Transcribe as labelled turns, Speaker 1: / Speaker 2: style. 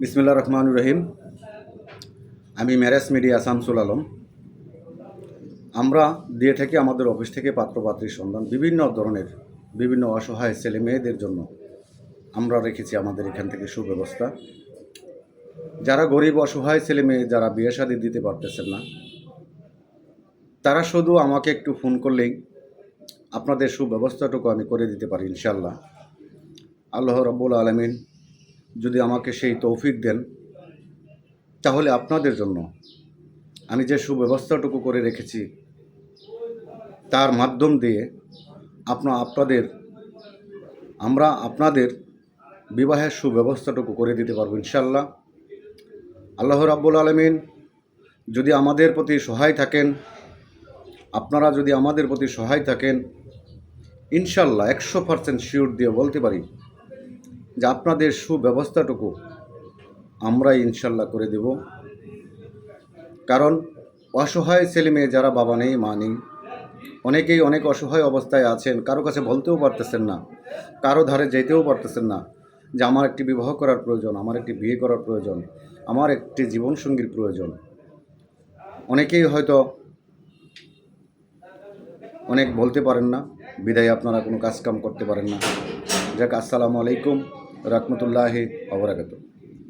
Speaker 1: বিসমিল্লা রহমান রহিম। আমি marriage media আসামসুল Alam. আমরা দিয়ে থাকি আমাদের অফিস থেকে পাত্রপাত্রীর সন্ধান, বিভিন্ন ধরনের, বিভিন্ন অসহায় ছেলে মেয়েদের জন্য আমরা রেখেছি আমাদের এখান থেকে সুব্যবস্থা। যারা গরিব, অসহায় ছেলে মেয়ে, যারা বিয়ে শাদি দিতে পারতেছেন না, তারা শুধু আমাকে একটু ফোন করলেই আপনাদের সুব্যবস্থাটুকু আমি করে দিতে পারি ইনশাল্লাহ আল্লাহ রব্বুল আলমিন যদি আমাকে সেই তৌফিক দেন, তাহলে আপনাদের জন্য আমি যে সুব্যবস্থাটুকু করে রেখেছি, তার মাধ্যম দিয়ে আপনা, আপনাদের, আমরা আপনাদের বিবাহের সুব্যবস্থাটুকু করে দিতে পারব ইনশাল্লাহ আল্লাহ রাব্বুল আলমিন যদি আমাদের প্রতি সহায় থাকেন, আপনারা যদি আমাদের প্রতি সহায় থাকেন ইনশাল্লাহ একশো পার্সেন্ট শিওর দিয়ে বলতে পারি যে আপনাদের সুব্যবস্থাটুকু আমরা ইনশাল্লাহ করে দেব। কারণ অসহায় ছেলে মেয়ে যারা বাবা নেই, মা নেই, অনেকেই অনেক অসহায় অবস্থায় আছেন, কারও কাছে বলতেও পারতেছেন না, কারও ধারে যেতেও পারতেছেন না যে আমার একটি বিবাহ করার প্রয়োজন, আমার একটি বিয়ে করার প্রয়োজন, আমার একটি জীবনসঙ্গীর প্রয়োজন। অনেকেই হয়তো অনেক বলতে পারেন না, বিদায় আপনারা কোনো কাজকাম করতে পারেন না। যাক, আসসালামু আলাইকুম। ರಹಮತುಲ್ಲಾಹಿ ಅವರಗತು.